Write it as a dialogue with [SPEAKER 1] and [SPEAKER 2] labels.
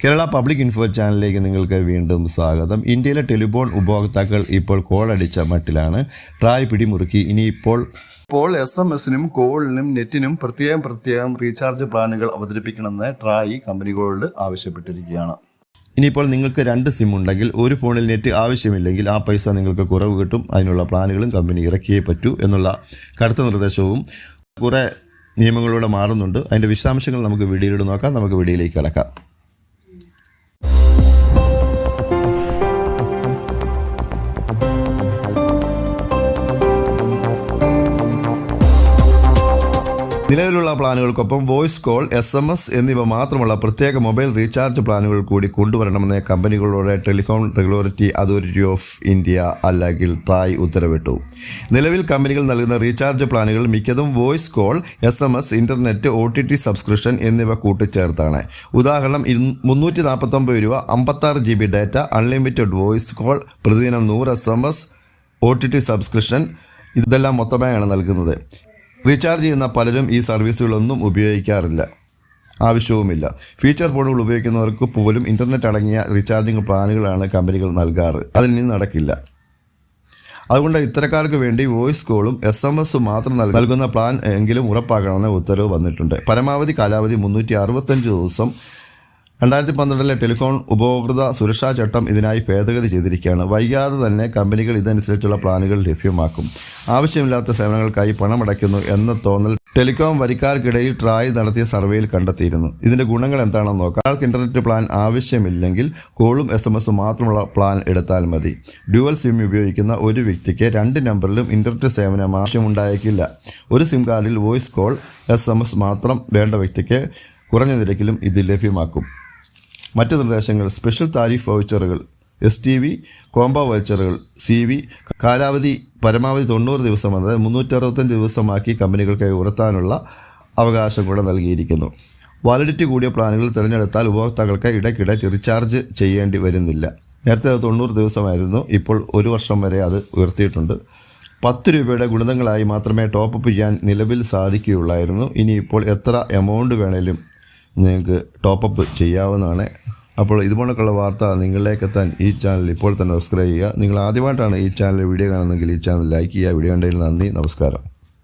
[SPEAKER 1] Kerala public info ചാനലിലേക്ക് നിങ്ങൾക്ക് വീണ്ടും സ്വാഗതം. ഇന്ത്യയിലെ ടെലിഫോൺ ഉപഭോക്താക്കൾ ഇപ്പോൾ കോൾ അടിച്ച മട്ടിലാണ്. ട്രായ് പിടിമുറുക്കി. ഇനിയിപ്പോൾ ഇപ്പോൾ എസ് എം എസിനും കോളിനും നെറ്റിനും പ്രത്യേകം പ്രത്യേകം റീചാർജ് പ്ലാനുകൾ അവതരിപ്പിക്കണമെന്ന് ട്രായ് കമ്പനികളോട് ആവശ്യപ്പെട്ടിരിക്കുകയാണ്. ഇനിയിപ്പോൾ നിങ്ങൾക്ക് രണ്ട് സിം ഉണ്ടെങ്കിൽ ഒരു ഫോണിൽ നെറ്റ് ആവശ്യമില്ലെങ്കിൽ ആ പൈസ നിങ്ങൾക്ക് കുറവ് കിട്ടും. അതിനുള്ള പ്ലാനുകളും കമ്പനി ഇറക്കിയേ പറ്റൂ എന്നുള്ള കടുത്ത നിർദ്ദേശവും കുറേ നിയമങ്ങളിലൂടെ മാറുന്നുണ്ട്. അതിന്റെ വിശദാംശങ്ങൾ നമുക്ക് വീഡിയോയിലൂടെ നോക്കാം. നമുക്ക് വീഡിയോയിലേക്ക് കിടക്കാം. നിലവിലുള്ള പ്ലാനുകൾക്കൊപ്പം voice call S M S എന്നിവ മാത്രമുള്ള പ്രത്യേക മൊബൈൽ റീചാർജ് പ്ലാനുകൾ കൂടി കൊണ്ടുവരണമെന്ന് കമ്പനികളുടെ telecom regulatory authority of India അല്ലെങ്കിൽ ട്രായ് ഉത്തരവിട്ടു. നിലവിൽ കമ്പനികൾ നൽകുന്ന റീചാർജ് പ്ലാനുകൾ മിക്കതും voice call S M S internet O T T subscription എന്നിവ കൂട്ടിച്ചേർത്താണ്. ഉദാഹരണം മുന്നൂറ്റി നാൽപ്പത്തൊമ്പത് രൂപ അമ്പത്താറ് G B data unlimited voice call പ്രതിദിനം നൂറ് S M S O T T subscription ഇതെല്ലാം മൊത്തമായാണ് നൽകുന്നത്. റീചാർജ് ചെയ്യുന്ന പലരും ഈ സർവീസുകളൊന്നും ഉപയോഗിക്കാറില്ല. ആവശ്യവുമില്ല. ഫീച്ചർ ഫോണുകൾ ഉപയോഗിക്കുന്നവർക്ക് പോലും ഇന്റർനെറ്റ് അടങ്ങിയ റീചാർജിങ് പ്ലാനുകളാണ് കമ്പനികൾ നൽകാറ്. നിന്ന് നടക്കില്ല. അതുകൊണ്ട് ഇത്തരക്കാർക്ക് വേണ്ടി വോയിസ് കോളും എസ് എം എസും മാത്രം നൽകുന്ന പ്ലാൻ എങ്കിലും ഉറപ്പാക്കണമെന്ന് ഉത്തരവ് വന്നിട്ടുണ്ട്. പരമാവധി കാലാവധി മുന്നൂറ്റി അറുപത്തഞ്ച് ദിവസം. രണ്ടായിരത്തി പന്ത്രണ്ടിലെ ടെലിഫോൺ ഉപഭോക്തൃ സുരക്ഷാ ചട്ടം ഇതിനായി ഭേദഗതി ചെയ്തിരിക്കുകയാണ്. വൈകാതെ തന്നെ കമ്പനികൾ ഇതനുസരിച്ചുള്ള പ്ലാനുകൾ ലഭ്യമാക്കും. ആവശ്യമില്ലാത്ത സേവനങ്ങൾക്കായി പണമടയ്ക്കുന്നു എന്ന തോന്നൽ ടെലികോം വരിക്കാർക്കിടയിൽ ട്രായ് നടത്തിയ സർവേയിൽ കണ്ടെത്തിയിരുന്നു. ഇതിന്റെ ഗുണങ്ങൾ എന്താണെന്ന് നോക്കാം. ആൾക്ക് ഇന്റർനെറ്റ് പ്ലാൻ ആവശ്യമില്ലെങ്കിൽ കോളും എസ് എം എസും മാത്രമുള്ള പ്ലാൻ എടുത്താൽ മതി. ഡ്യുവൽ സിം ഉപയോഗിക്കുന്ന ഒരു വ്യക്തിക്ക് രണ്ട് നമ്പറിലും ഇന്റർനെറ്റ് സേവനം ആവശ്യമുണ്ടായേക്കില്ല. ഒരു സിം കാർഡിൽ voice call S M S മാത്രം വേണ്ട വ്യക്തിക്ക് കുറഞ്ഞ നിരക്കിലും ഇത് ലഭ്യമാക്കും. മറ്റ് നിർദ്ദേശങ്ങൾ സ്പെഷ്യൽ താരിഫ് വൗച്ചറുകൾ എസ് ടി വി കോംബോ വൗച്ചറുകൾ സി വി കാലാവധി പരമാവധി തൊണ്ണൂറ് ദിവസം അതായത് മുന്നൂറ്ററുപത്തഞ്ച് ദിവസമാക്കി കമ്പനികൾക്കായി ഉയർത്താനുള്ള അവകാശം കൂടെ നൽകിയിരിക്കുന്നു. വാലിഡിറ്റി കൂടിയ പ്ലാനുകൾ തിരഞ്ഞെടുത്താൽ ഉപഭോക്താക്കൾക്ക് ഇടയ്ക്കിടെ റീചാർജ് ചെയ്യേണ്ടി വരുന്നില്ല. നേരത്തെ തൊണ്ണൂറ് ദിവസമായിരുന്നു ഇപ്പോൾ ഒരു വർഷം വരെ അത് ഉയർത്തിയിട്ടുണ്ട്. പത്ത് രൂപയുടെ ഗുണിതങ്ങളായി മാത്രമേ ടോപ്പ് അപ്പ് ചെയ്യാൻ നിലവിൽ സാധിക്കുകയുള്ളായിരുന്നു. ഇനിയിപ്പോൾ എത്ര എമൗണ്ട് വേണേലും നിങ്ങൾക്ക് ടോപ്പ് അപ്പ് ചെയ്യാവുന്നതാണ്. അപ്പോൾ ഇതുപോലൊക്കെയുള്ള വാർത്ത നിങ്ങളിലേക്ക് എത്താൻ ഈ ചാനൽ ഇപ്പോൾ തന്നെ സബ്സ്ക്രൈബ് ചെയ്യുക. നിങ്ങൾ ആദ്യമായിട്ടാണ് ഈ ചാനൽ വീഡിയോ കാണുന്നതെങ്കിൽ ഈ ചാനൽ ലൈക്ക് ചെയ്യുക. വീഡിയോ കണ്ടതിൽ നന്ദി. നമസ്കാരം.